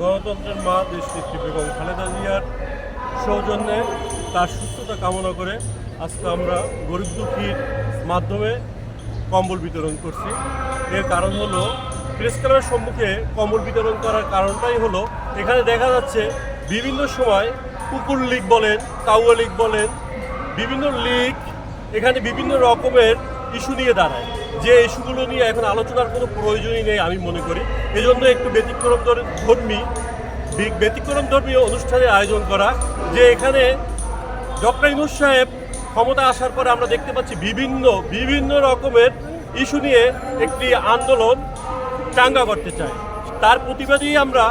গণতন্ত্রের মা দেশ নেত্রী বেগম খালেদা জিয়ার সৌজন্যে তার সুস্থতা কামনা করে আজকে আমরা গরিব দুঃখীর মাধ্যমে কম্বল বিতরণ করছি। এর কারণ হলো প্রেস ক্লাবের সম্মুখে কম্বল বিতরণ করার কারণটাই হলো, এখানে দেখা যাচ্ছে বিভিন্ন সময় কুকুর লীগ বলেন, কাউয়া লীগ বলেন, বিভিন্ন লীগ, এখানে বিভিন্ন রকমের ইস্যু নিয়ে দাঁড়ায়। যে ইস্যুগুলো নিয়ে এখন আলোচনার কোনো প্রয়োজনই নেই আমি মনে করি। এজন্য একটু ব্যতিক্রম ধর্মী ব্যতিক্রম ধর্মীয় অনুষ্ঠানের আয়োজন করা, যে এখানে ডক্টর ইনুস সাহেব ক্ষমতা আসার পরে আমরা দেখতে পাচ্ছি বিভিন্ন বিভিন্ন রকমের ইস্যু নিয়ে একটি আন্দোলন চাঙ্গা করতে চায়। তার প্রতিবাদেই আমরা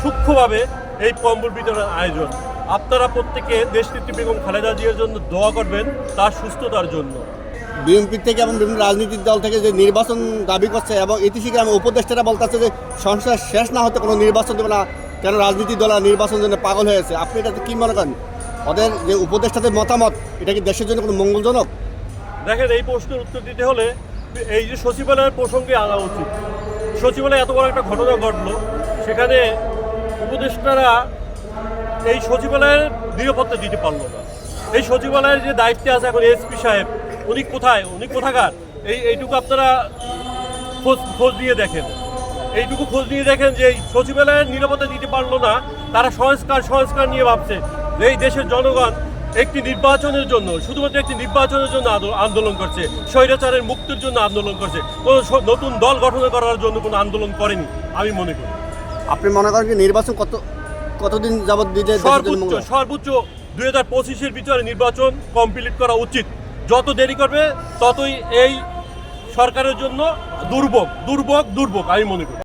সূক্ষ্মভাবে এই কম্বল বিতরণ আয়োজন। আপনারা প্রত্যেকে দেশনেত্রী বেগম খালেদা জিয়ার জন্য দোয়া করবেন তার সুস্থতার জন্য। বিএনপি থেকে এবং বিভিন্ন রাজনৈতিক দল থেকে যে নির্বাচন দাবি করছে এবং ইতিহাসে গ্রামে উপদেষ্টারা বলতেছে যে সংসার শেষ না হতে কোনো নির্বাচন দেবে না, কেন রাজনীতিক দল নির্বাচন জন্য পাগল হয়েছে? আপনি এটাতে কি মনে করেন? ওদের যে উপদেষ্টাদের মতামত, এটা কি দেশের জন্য কোনো মঙ্গলজনক? দেখেন, এই প্রশ্নের উত্তর দিতে হলে এই যে সচিবালয়ের প্রসঙ্গে আনা উচিত। সচিবালয়ে এত বড় একটা ঘটনা ঘটলো, সেখানে উপদেষ্টারা এই সচিবালয়ের নিরাপত্তা দিতে পারল না। এই সচিবালয়ের যে দায়িত্বে আছে এখন এসপি সাহেব উনি কোথায়? উনি কোথাকার? এই এইটুকু আপনারা খোঁজ খোঁজ নিয়ে দেখেন। এইটুকু খোঁজ নিয়ে দেখেন যে সচিবালয়ের নিরাপত্তা দিতে পারল না তারা সংস্কার সংস্কার নিয়ে ভাবছে যে এই দেশের জনগণ একটি নির্বাচনের জন্য শুধুমাত্র একটি নির্বাচনের জন্য আন্দোলন করছে স্বৈরাচারের মুক্তির জন্য আন্দোলন করছে কোনো নতুন দল গঠন করার জন্য কোনো আন্দোলন করেনি আমি মনে করি। আপনি মনে করেন কি নির্বাচন কত কতদিন যাবত দিলে সর্বোচ্চ সর্বোচ্চ দুই হাজার পঁচিশের ভিতরে নির্বাচন কমপ্লিট করা উচিত। যত দেরি করবে ততই এই সরকারের জন্য দুর্ভোগ দুর্ভোগ দুর্ভোগ আমি মনে করি।